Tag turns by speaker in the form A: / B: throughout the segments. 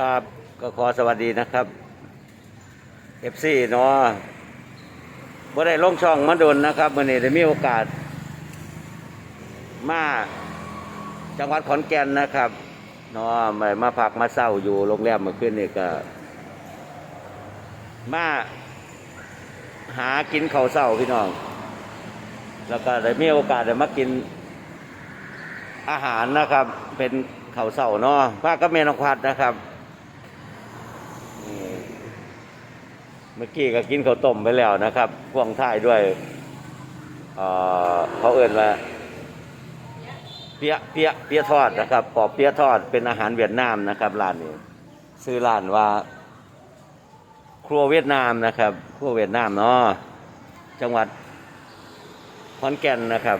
A: ครับก็ขอสวัสดีนะครับ FC เนาะบ่ได้ลงช่องมาดนนะครับวันนี้ได้มีโอกาส มาจังหวัดขอนแก่นนะครับเนาะมามาพักมาเศร้าอยู่โรงแรมเมื่อคืนนี่ก็ มาหากินข้าวเศร้าพี่น้อง แล้วก็ได้มีโอกาสได้มากินอาหารนะครับ เป็นข้าวเศร้าเนาะพากับเมนพัดนะครับ เมื่อกี้ก็กินข้าวต้มไปแล้วนะครับพ่วงท้ายด้วยเอ่อเขาเอื่นว่าเปียเปียเปียทอดนะครับปอบเปียะทอดเป็นอาหารเวียดนามนะครับร้านนี้ซื้อร้านว่า ครัวเวียดนามนะครับ ครัวเวียดนามเนาะจังหวัดขอนแก่นนะครับ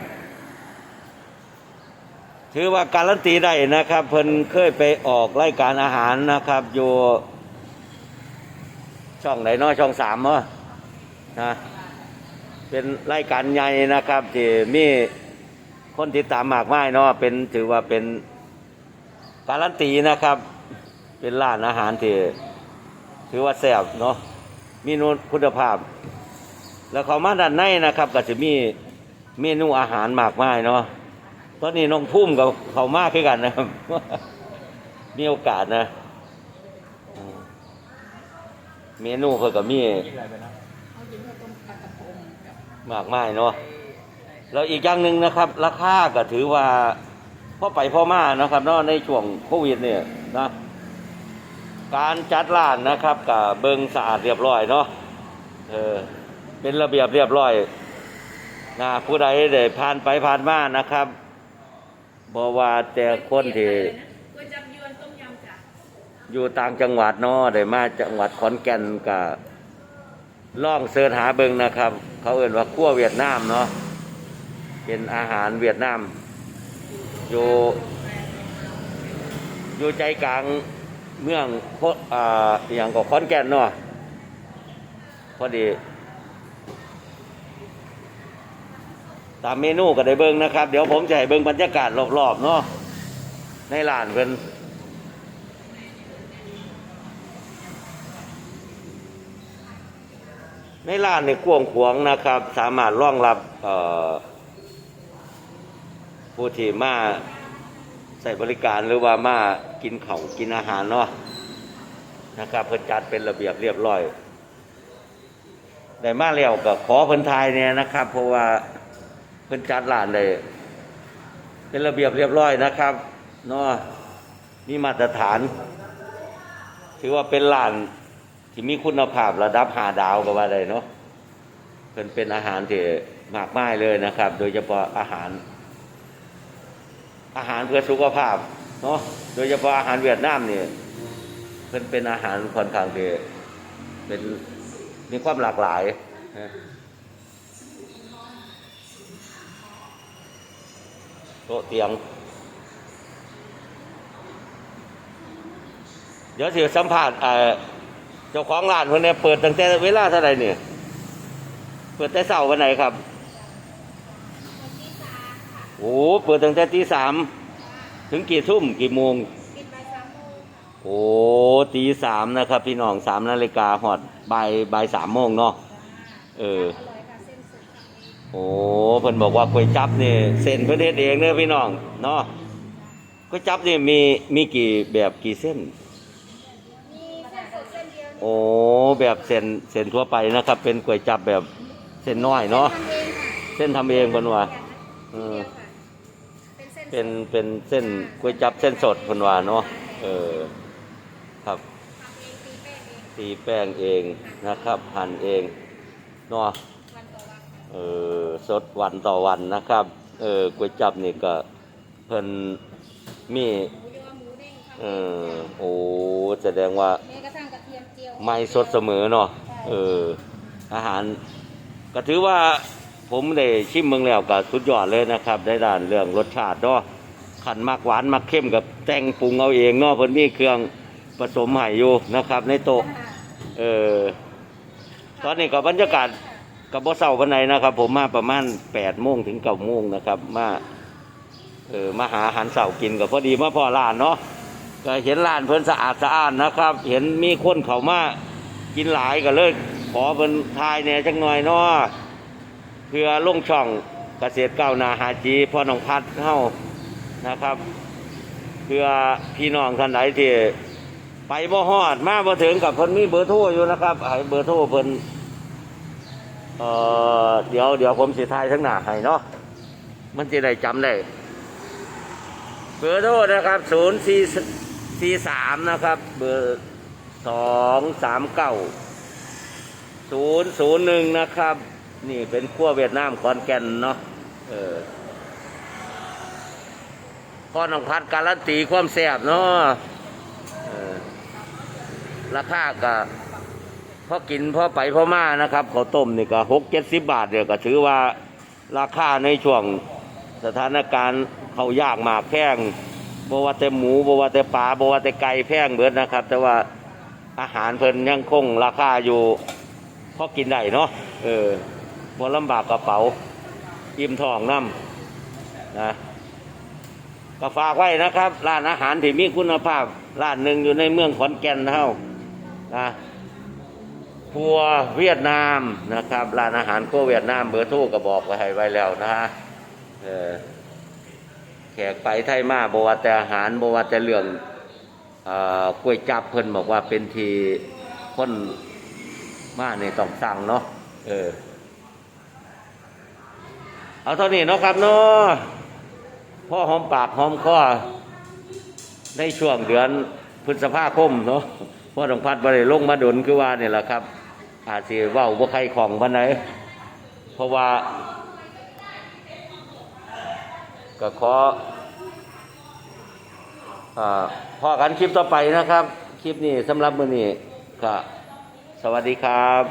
A: ถือว่าการันตีได้นะครับ เพิ่นเคยไปออกรายการอาหารนะครับ อยู่ ช่องไหนเนาะช่องสามเนาะนะเป็นรายการใหญ่นะครับที่มีคนติดตามมากมายเนาะเป็นถือว่าเป็นการันตีนะครับ เป็นร้านอาหารที่ถือว่าแซ่บเนาะมีนูคุณภาพ แล้วเขามาด้านในนะครับ ก็จะมีเมนูอาหารมากมายเนาะตอนนี้น้องพุ่มกับเขามากขึ้นกันนะครับมีโอกาสนะอืม เมนูเพิ่นก็มี
B: เขากินข้าวต้มปลากระพงกับ
A: มากมายเนาะแล้วอีกอย่างหนึ่งนะครับ ราคาก็ถือว่าพ่อไปพ่อมานะครับเนาะในช่วงโควิดเนี่ยนะการจัดร้านนะครับกับเบิงสะอาดเรียบร้อยเนาะเออเป็นระเบียบเรียบร้อยนะผู้ใดได้ผ่านไปผ่านมานะครับบอกว่าแต่คนที่
B: ก๋วยจับยวนต้มยำจ้ะ
A: อยู่ต่างจังหวัดเนาะได้มาจังหวัดขอนแก่นกับล่องเสิร์ชหาเบิงนะครับ เขาเอ่นว่าขั้วเวียดนามเนาะเป็นอาหารเวียดนามอยู่อยู่ใจกลางเมืองโคอ่าอย่างก็ขอนแก่นเนาะพอดี ตามเมนูก็ได้เบิงนะครับ เดี๋ยวผมจะให้เบิงบรรยากาศรอบๆเนาะในร้านเพิ่น ในร้านในกว้างขวางนะครับ สามารถรองรับผู้ที่มาใส่บริการหรือว่ามากินขาวกินอาหารเนาะนะครับเพิ่นจัดเป็นระเบียบเรียบร้อยได้มาแล้วก็ขอเพิ่นทายเนี่ยนะครับ เพราะว่าเพิ่นจัดร้านเลยเป็นระเบียบเรียบร้อยนะครับเนาะมีมาตรฐาน ถือว่าเป็นร้าน ที่มีคุณภาพระดับหาดาวก็ว่าได้เนาะเป็นเป็นอาหารที่มากมายเลยนะครับ โดยเฉพาะอาหาร อาหารเพื่อสุขภาพเนาะโดยเฉพาะอาหารเวียดนามนี่เป็นเป็นอาหารค่อนข้างที่เป็นมีความหลากหลายนะโต๊ะเตียง เดี๋ยวสิสัมภาษณ์ เอ่อเจ้าของร้านคนนี้เปิดตั้งแต่เวลาเท่าไหร่เนี่ยเปิดแต่เช้าวันไหนครับ โอ้เปิดตั้งแต่ตีสามถึงกี่ทุ่มกี่โมง
B: กินใบสามโมง
A: โอ้ตีสามนะครับ พี่น้องสามนาฬิกาหอดบ่ายบ่ายสามโมงเนาะเออ
B: อร่อยค่ะเส้นสดทำเอง
A: โอ้เพิ่นบอกว่าก๋วยจับนี่เส้นเพิ่นเฮ็ดเองเด้อพี่น้องเนาะก๋วยจับนี่มีมีกี่แบบกี่เส้น
B: มีเส้นสดเส้นเดียว
A: โอ้แบบเส้นเส้นทั่วไปนะครับ เป็นก๋วยจับแบบเส้นน้อยเนาะ
B: ทำเองค่ะ
A: เส้นทำเองเพิ่นว่าเออ
B: เดียวค่ะเป็นเส้น
A: เป็นเป็นเส้นก๋วยจับเส้นสดเพิ่นว่าเนาะเออครับ
B: ทำเองตีแป้งเอง
A: ตีแป้งเองนะครับหั่นเองเนาะ
B: วันต่อวันค่ะ
A: เออสดวันต่อวันนะครับเออก๋วยจับนี่ก็เพิ่นมี
B: หมูยอหมูเด้ง
A: เอ
B: ทำเอง
A: อโอ้แสดงว่า ไม่สดเสมอเนาะเอออาหาร ก็ถือว่าผมได้ชิมเมืองแล้วก็สุดยอดเลยนะครับ ได้ด้านเรื่องรสชาติเนาะขันมักหวานมักเข้มกับแต่งปรุงเอาเองเนาะเพิ่นมีเครื่องผสมให้อยู่นะครับ ในโต๊ะเออตอนนี้ก็บรรยากาศกับบ่เศร้าวันไหนนะครับ ผมมาประมาณแปดโมงถึงเก้าโมงนะครับ มาเออมาหาอาหารเสาร์กินกับพอดีมาพอร้านเนาะ ก็เห็นร้านเพิ่นสะอาดสะอ้าดนะครับ เห็นมีคนเขามากินหลายก็เลยขอเพิ่นทายแหน่จังหน่อยเนาะเพื่อลงช่องเกษตรเก้านาหาจีพ่อน้องพัดเฮานะครับ เพื่อพี่น้องท่านใดที่ไปบ่ฮอดมาบ่ถึงกับเพิ่นมีเบอร์โทรอยู่นะครับให้เบอร์โทรเพิ่นเอ่อเดี๋ยวเดี๋ยวผมสิทายทั้งหน้าให้เนาะมันจะได้จำได้เบอร์โทรนะครับศูนย์ สี่สามนะครับ เบอร์สองสามเก้าศูนย์ศูนย์หนึ่งนะครับ นี่เป็นขั้วเวียดนามคอนแก่นเนาะเออก้อนของพัดการันตีความแซ่บเนาะออราคาก็พอกินพอไปพอมานะครับเขาต้มนี่ก็หกเจ็ดสิบบาทเดียวก็ถือว่าราคาในช่วงสถานการณ์เขายากหมากแพง บว่าแต่หมูบว่าแต่ปลาบว่าแต่ไก่แพงเบิดนะครับ แต่ว่าอาหารเพิ่นยังคงราคาอยู่พอกินได้เนาะเออบ่ลำบากกระเป๋าอิ่มท้องน้ำนะก็ฝากไว้นะครับร้านอาหารที่มีคุณภาพร้านหนึ่งอยู่ในเมืองขอนแก่นเท่านะครัวเวียดนามนะครับร้านอาหารครัวเวียดนามเบอร์โทรก็บอกไว้ให้ไว้แล้วนะฮะเออ กไปไทยมาบว่าแต่อาหารบว่าแต่เรื่องเอ่อกล้วยจับเพิ่นบอกว่าเป็นทีคนมาในต้องสั่งเนาะเออเอาเท่านี้เนาะครับเนาะพ่อหอมปากหอมคอในช่วงเดือนพฤษภาคมเนาะพ่อต้องพัดบริลงมาดนคือว่าเนี่ยแหละครับ อาจสิเว้าบ่ใครของพันไหนเพราะว่า ก็ขออ่าพอกันคลิปต่อไปนะครับ คลิปนี้สำหรับมือนี้ก็สวัสดีครับ